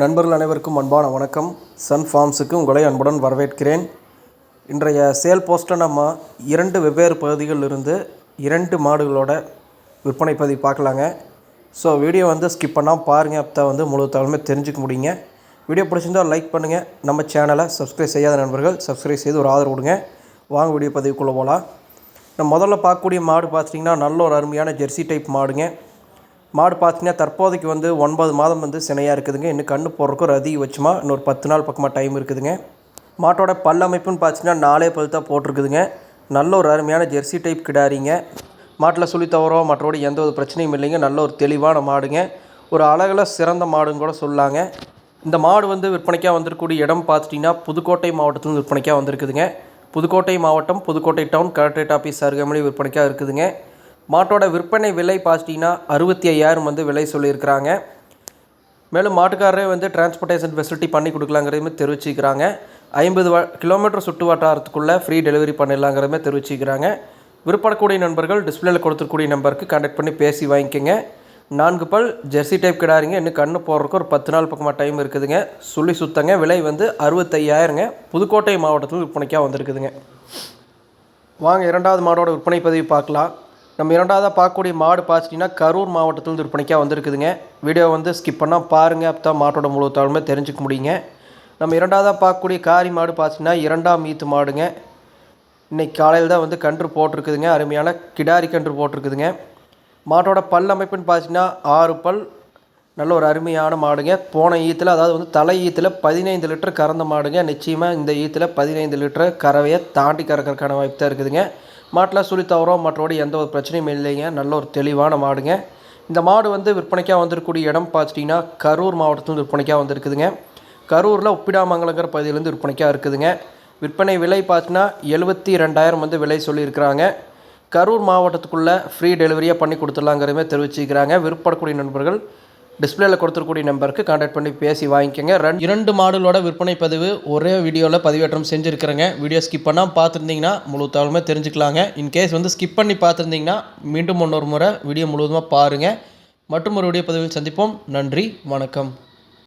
நண்பர்கள் அனைவருக்கும் அன்பான வணக்கம். சன் ஃபார்ம்ஸுக்கு உங்களை அன்புடன் வரவேற்கிறேன். இன்றைய சேல் போஸ்ட்டை நம்ம இரண்டு வெவ்வேறு பகுதிகளில் இருந்து இரண்டு மாடுகளோட விற்பனை பதிவு பார்க்கலாங்க. ஸோ வீடியோ வந்து ஸ்கிப் பண்ணால் பாருங்கள் அப்போ வந்து முழு தகவலுமே தெரிஞ்சுக்க முடியுங்க. வீடியோ பிடிச்சிருந்தால் லைக் பண்ணுங்கள் நம்ம சேனலை சப்ஸ்கிரைப் செய்யாத நண்பர்கள் சப்ஸ்கிரைப் செய்து ஒரு ஆதரவு கொடுங்க. வாங்க வீடியோ பதிவுக்குள்ளே போகலாம் நம்ம முதல்ல பார்க்கக்கூடிய மாடு பார்த்துட்டிங்கன்னா நல்ல ஒரு அருமையான ஜெர்சி டைப் மாடுங்க. மாடு பார்த்தீங்கன்னா தற்போதைக்கு வந்து ஒன்பது மாதம் வந்து சினையாக இருக்குதுங்க. இன்னும் கண்ணு போடுறக்கும் ஒரு வச்சுமா இன்னொரு பத்து நாள் பக்கமாக டைம் இருக்குதுங்க. மாட்டோட பல்லமைப்புன்னு பார்த்தீங்கன்னா நாலே பல் தான் போட்டிருக்குதுங்க. நல்ல ஒரு அருமையான ஜெர்சி டைப் கிடாரிங்க. மாட்டில் சொல்லி தவறோ மற்றபடி எந்த ஒரு பிரச்சனையும் இல்லைங்க. நல்ல ஒரு தெளிவான மாடுங்க. ஒரு அழகில் சிறந்த மாடுன்னு கூட சொல்லாங்க. இந்த மாடு வந்து விற்பனைக்காக வந்திருக்கக்கூடிய இடம் பார்த்துட்டிங்கன்னா புதுக்கோட்டை மாவட்டத்தில் விற்பனைக்காக வந்திருக்குதுங்க. புதுக்கோட்டை மாவட்டம் புதுக்கோட்டை டவுன் கலெக்டரேட் ஆஃபீஸ் அருகாமலே விற்பனைக்காக இருக்குதுங்க. மாட்டோட விற்பனை விலை பார்த்துட்டிங்கன்னா அறுபத்தி ஐயாயிரம் வந்து விலை சொல்லியிருக்கிறாங்க. மேலும் மாட்டுக்காரரே வந்து டிரான்ஸ்போர்ட்டேஷன் ஃபெசிலிட்டி பண்ணி கொடுக்கலாங்கிறதுமே தெரிவிச்சுக்கிறாங்க ஐம்பது வ கிலோமீட்டர் சுற்று வட்டாரத்துக்குள்ளே ஃப்ரீ டெலிவரி பண்ணிடலாங்கிறதுமே தெரிவிச்சுக்கிறாங்க விற்படக்கூடிய நண்பர்கள் டிஸ்பிளேல கொடுத்துருக்கூடிய நம்பருக்கு கான்டாக்ட் பண்ணி பேசி வாங்கிக்கோங்க. நான்கு பல் ஜெர்சி டைப் கிடாரிங்க இன்னும் கண்ணு போடுறதுக்கு ஒரு பத்து நாள் பக்கமாக டைம் இருக்குதுங்க. சொல்லி சுத்தங்க. விலை வந்து அறுபத்தையாயிரங்க புதுக்கோட்டை மாவட்டத்தில் விற்பனைக்காக வந்திருக்குதுங்க. வாங்க இரண்டாவது மாடோட விற்பனை பதிவு பார்க்கலாம். நம்ம இரண்டாவதாக பார்க்கக்கூடிய மாடு பார்த்துட்டிங்கன்னா கரூர் மாவட்டத்தில் விற்பனைக்காக வந்திருக்குதுங்க. வீடியோ வந்து ஸ்கிப் பண்ணால் பாருங்கள் அப்போ தான் மாட்டோட முழு தாழ்மை தெரிஞ்சுக்க முடியுங்க. நம்ம இரண்டாவதாக பார்க்கக்கூடிய காரி மாடு பார்த்துட்டிங்கன்னா இரண்டாம் ஈத்து மாடுங்க. இன்றைக்கி காலையில் தான் வந்து கன்று போட்டிருக்குதுங்க. அருமையான கிடாரி கன்று போட்டிருக்குதுங்க. மாட்டோட பல் அமைப்புன்னு பார்த்தீங்கன்னா ஆறு பல் நல்ல ஒரு அருமையான மாடுங்க. போன ஈத்தில் அதாவது வந்து தலை ஈத்தில் பதினைந்து லிட்டர் கறந்த மாடுங்க. நிச்சயமாக இந்த ஈத்தில் பதினைந்து லிட்டர் கறவையை தாண்டி கறக்கிறதுக்கான வாய்ப்பு தான் இருக்குதுங்க. மாட்டில் சுழி தவறோம் மற்றபடி எந்த ஒரு பிரச்சனையும் இல்லைங்க. நல்ல ஒரு தெளிவான மாடுங்க. இந்த மாடு வந்து விற்பனைக்காக வந்திருக்கக்கூடிய இடம் பார்த்துட்டிங்கன்னா கரூர் மாவட்டத்துலேருந்து விற்பனைக்காக வந்திருக்குதுங்க. கரூரில் ஒப்பிடாமங்கலங்கிற பகுதியிலேருந்து விற்பனைக்காக இருக்குதுங்க. விற்பனை விலை பார்த்தீங்கன்னா எழுபத்தி ரெண்டாயிரம் வந்து விலை சொல்லியிருக்கிறாங்க. கரூர் மாவட்டத்துக்குள்ளே ஃப்ரீ டெலிவரியாக பண்ணி கொடுத்துடலாங்கிறதுமே தெரிவிச்சிருக்கிறாங்க விற்படக்கூடிய நண்பர்கள் டிஸ்பிளேல கொடுத்துருக்கூடிய நம்பருக்கு கான்டாக்ட் பண்ணி பேசி வாங்கிக்கோங்க. ரெண்டு இரண்டு மாடலோட விற்பனை பதிவு ஒரே வீடியோவில் பதிவேற்றம் செஞ்சுருக்கிறேங்க. வீடியோ ஸ்கிப் பண்ணால் பார்த்துருந்தீங்கன்னா முழு தகவலுமே தெரிஞ்சுக்கலாங்க. இன்கேஸ் வந்து ஸ்கிப் பண்ணி பார்த்துருந்தீங்கன்னா மீண்டும் இன்னொரு முறை வீடியோ முழுவதுமாக பாருங்கள் மற்றும் ஒரு வீடியோ பதிவில் சந்திப்போம். நன்றி வணக்கம்.